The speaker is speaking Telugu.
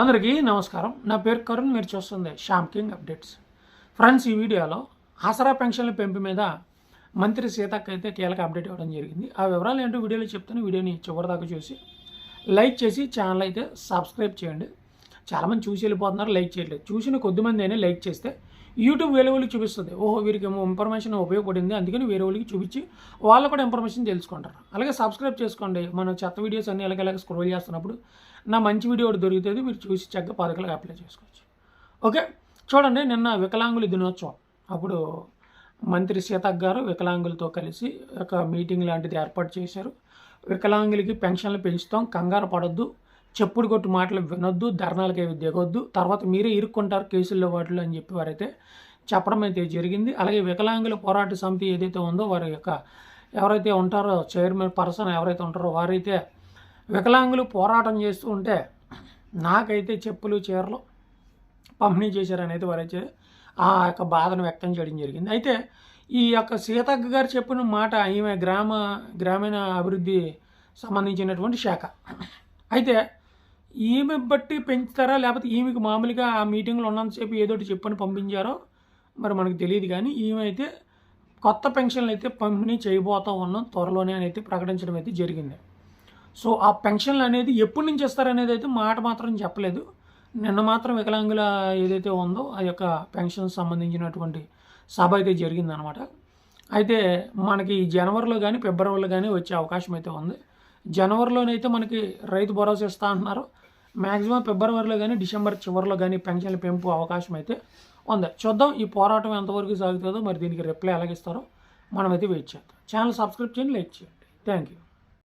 అందరికీ నమస్కారం. నా పేరు కరుణ్ మీరు చూస్తుంది శ్యామ్ కింగ్ అప్డేట్స్. ఫ్రెండ్స్ ఈ వీడియోలో ఆసరా పెన్షన్ల పెంపు మీద మంత్రి సీతక్క అయితే కీలక అప్డేట్ ఇవ్వడం జరిగింది. ఆ వివరాలు ఏంటో వీడియోలో చెప్తాను. వీడియోని చివరిదాకా చూసి లైక్ చేసి ఛానల్ అయితే సబ్స్క్రైబ్ చేయండి. చాలామంది చూసి వెళ్ళిపోతున్నారు లైక్ చేయట్లేదు. చూసిన కొద్దిమంది అయినా లైక్ చేస్తే యూట్యూబ్ వేరే వాళ్ళకి చూపిస్తుంది. ఓహో వీరికి ఏమో ఇన్ఫర్మేషన్ ఉపయోగపడింది అందుకని వేరే వాళ్ళకి చూపించి వాళ్ళు కూడా ఇన్ఫర్మేషన్ తెలుసుకుంటారు. అలాగే సబ్స్క్రైబ్ చేసుకోండి. మన చెత్త వీడియోస్ అన్ని ఎలాగ ఎలాగ స్క్రోల్ చేస్తున్నప్పుడు నా మంచి వీడియో ఒకటి దొరుకుతుంది మీరు చూసి చక్కగా పథకాలకు అప్లై చేసుకోవచ్చు. ఓకే చూడండి నిన్న వికలాంగుల దినోత్సవం. అప్పుడు మంత్రి సీతక్ గారు వికలాంగులతో కలిసి ఒక మీటింగ్ లాంటిది ఏర్పాటు చేశారు. వికలాంగులకి పెన్షన్లు పెంచుతాం కంగారు పడద్దు. చెప్పుడు కొట్టు మాటలు వినొద్దు ధర్నాలకే ఏవి దిగొద్దు తర్వాత మీరే ఇరుక్కుంటారు కేసుల్లో వాటిలో అని చెప్పి వారైతే చెప్పడం అయితే జరిగింది. అలాగే వికలాంగుల పోరాట సమితి ఏదైతే ఉందో వారి యొక్క ఎవరైతే ఉంటారో చైర్మన్ పర్సన్ ఎవరైతే ఉంటారో వారైతే వికలాంగులు పోరాటం చేస్తూ ఉంటే నాకైతే చెప్పులు చీరలు పంపిణీ చేశారని అయితే వారైతే ఆ యొక్క బాధను వ్యక్తం చేయడం జరిగింది. అయితే ఈ యొక్క సీతక్క గారు చెప్పిన మాట ఈమె గ్రామ గ్రామీణ అభివృద్ధి సంబంధించినటువంటి శాఖ. అయితే ఈమె బట్టి పెంచుతారా? లేకపోతే ఈమెకి మామూలుగా ఆ మీటింగ్లో ఉన్నంతసేపు ఏదో ఒకటి చెప్పని పంపించారో? మరి మనకు తెలియదు కానీ ఈమె అయితే కొత్త పెన్షన్లు అయితే పంపిణీ చేయబోతా ఉన్నాం త్వరలోనే అని అయితే ప్రకటించడం అయితే జరిగింది. సో ఆ పెన్షన్లు అనేది ఎప్పటి నుంచి ఇస్తారనేది అయితే మాట మాత్రం చెప్పలేదు. నిన్న మాత్రం వికలాంగుల ఏదైతే ఉందో ఆ యొక్క పెన్షన్ సంబంధించినటువంటి సభ అయితే జరిగిందనమాట అయితే మనకి జనవరిలో కానీ ఫిబ్రవరిలో కానీ వచ్చే అవకాశం అయితే ఉంది. జనవరిలోనైతే మనకి రైతు భరోసా ఇస్తా అంటున్నారు. మ్యాక్సిమం ఫిబ్రవరిలో కానీ డిసెంబర్ చివరిలో కానీ పెన్షన్ల పెంపు అవకాశం అయితే ఉంది. చూద్దాం ఈ పోరాటం ఎంతవరకు సాగుతుందో మరి దీనికి రిప్లై ఎలాగిస్తారో మనమైతే వెయిట్ చేద్దాం. ఛానల్ సబ్స్క్రైబ్ చేయండి లైక్ చేయండి. Thank you